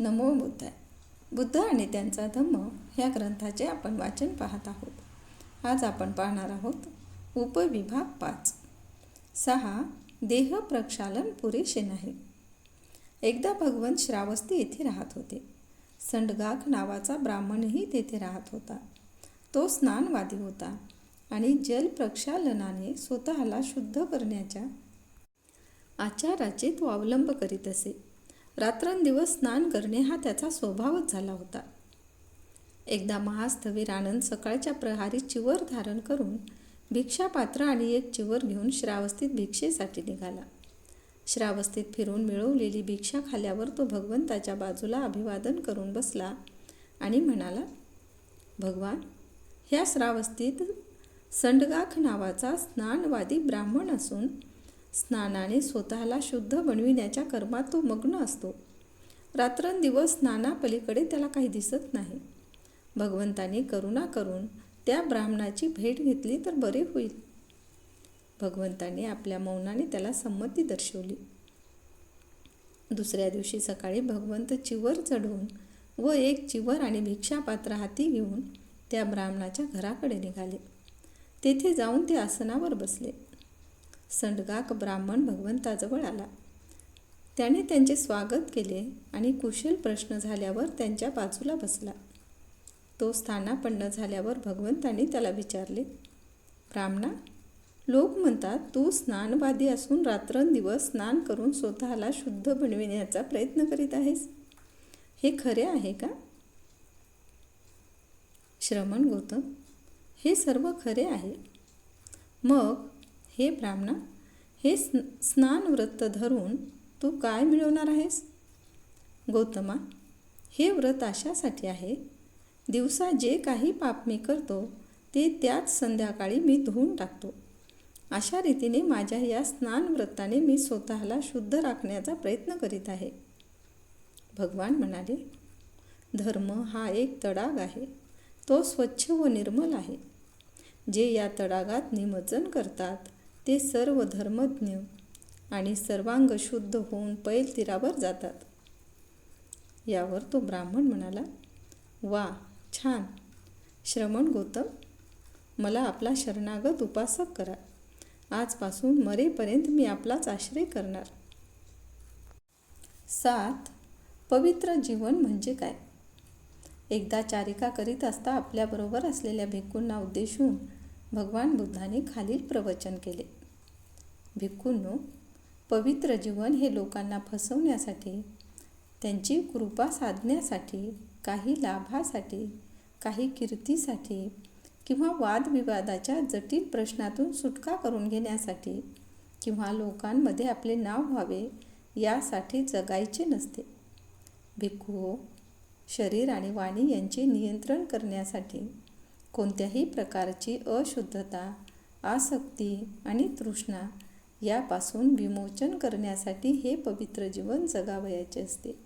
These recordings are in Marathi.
नमो बुद्धाय बुद्ध आणि त्यांचा धम्म ह्या ग्रंथाचे आपण वाचन पाहत आहोत. आज आपण पाहणार आहोत उपविभाग पाच. सहा देह प्रक्षालन पुरेसे नाही. एकदा भगवंत श्रावस्ती येथे राहत होते. संडगाख नावाचा ब्राह्मणही तेथे राहत होता. तो स्नानवादी होता आणि जल प्रक्षालनाने स्वतःला शुद्ध करण्याच्या आचाराचे तो अवलंब करीत असे. रात्रंदिवस स्नान करणे हा त्याचा स्वभावच झाला होता. एकदा महास्थवीर आनंद सकाळच्या प्रहारी चिवर धारण करून भिक्षापात्र आणि एक चिवर घेऊन श्रावस्तीत भिक्षेसाठी निघाला. श्रावस्तीत फिरून मिळवलेली भिक्षा खाल्यावर तो भगवंताच्या बाजूला अभिवादन करून बसला आणि म्हणाला भगवान ह्या श्रावस्तीत संडगाख नावाचा स्नानवादी ब्राह्मण असून स्नानाने स्वतःला शुद्ध बनविण्याच्या कर्मात तो मग्न असतो. रात्रंदिवस स्नानापलीकडे त्याला काही दिसत नाही. भगवंताने करुणा करून त्या ब्राह्मणाची भेट घेतली तर बरे होईल. भगवंताने आपल्या मौनाने त्याला संमती दर्शवली. दुसऱ्या दिवशी सकाळी भगवंत चिवर चढवून व एक चिवर आणि भिक्षापात्र हाती घेऊन त्या ब्राह्मणाच्या घराकडे निघाले. तेथे जाऊन ते आसनावर बसले. संडगाक ब्राह्मण भगवंताजवळ आला. त्याने त्यांचे स्वागत केले आणि कुशल प्रश्न झाल्यावर त्यांच्या बाजूला बसला. तो स्थानापन्न झाल्यावर भगवंतांनी त्याला विचारले ब्राह्मणा लोक म्हणतात तू स्नानवादी असून रात्रंदिवस स्नान करून स्वतःला शुद्ध बनविण्याचा प्रयत्न करीत आहेस? हे खरे आहे का? श्रमण गौतम हे सर्व खरे आहे. मग हे ब्राह्मणा हे स्न स्नान व्रत धरून तू काय मिळवणार आहेस? गौतमा हे व्रत अशासाठी आहे. दिवसा जे काही पाप मी करतो ते त्याच संध्याकाळी मी धुवून टाकतो. अशा रीतीने माझ्या या स्नान व्रताने मी स्वतःला शुद्ध राखण्याचा प्रयत्न करीत आहे. भगवान म्हणाले धर्म हा एक तडाग आहे. तो स्वच्छ व निर्मल आहे. जे या तडागात निमज्जन करतात ते सर्व धर्मज्ञ आणि सर्वांग शुद्ध होऊन पैल तीरावर जातात. यावर तो ब्राह्मण म्हणाला वा छान. श्रमण गौतम मला आपला शरणागत उपासक करा. आजपासून मरेपर्यंत मी आपलाच आश्रय करणार. सात पवित्र जीवन म्हणजे काय? एकदा चारिका करीत असता आपल्याबरोबर असलेल्या भिक्कूंना उद्देशून भगवान बुद्धाने खालील प्रवचन केले. भिक्खूंनो पवित्र जीवन हे लोकांना फसवण्यासाठी त्यांची कृपा साधण्यासाठी काही लाभासाठी काही कीर्तीसाठी किंवा वादविवादाच्या जटिल प्रश्नातून सुटका करून घेण्यासाठी किंवा लोकांमध्ये आपले नाव व्हावे यासाठी जगायचे नसते. भिक्खू शरीर आणि वाणी यांचे नियंत्रण करण्यासाठी कोणत्याही प्रकारची अशुद्धता आसक्ती आणि तृष्णा यापासून विमोचन करण्यासाठी हे पवित्र जीवन जगावयाचे असते.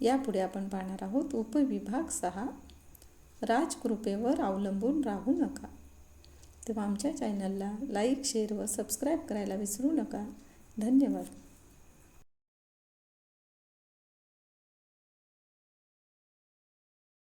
यापुढे आपण पाहणार आहोत उपविभाग सहा. राजकृपेवर अवलंबून राहू नका. तेव्हा आमच्या चॅनलला लाईक शेअर व सबस्क्राईब करायला विसरू नका. धन्यवाद.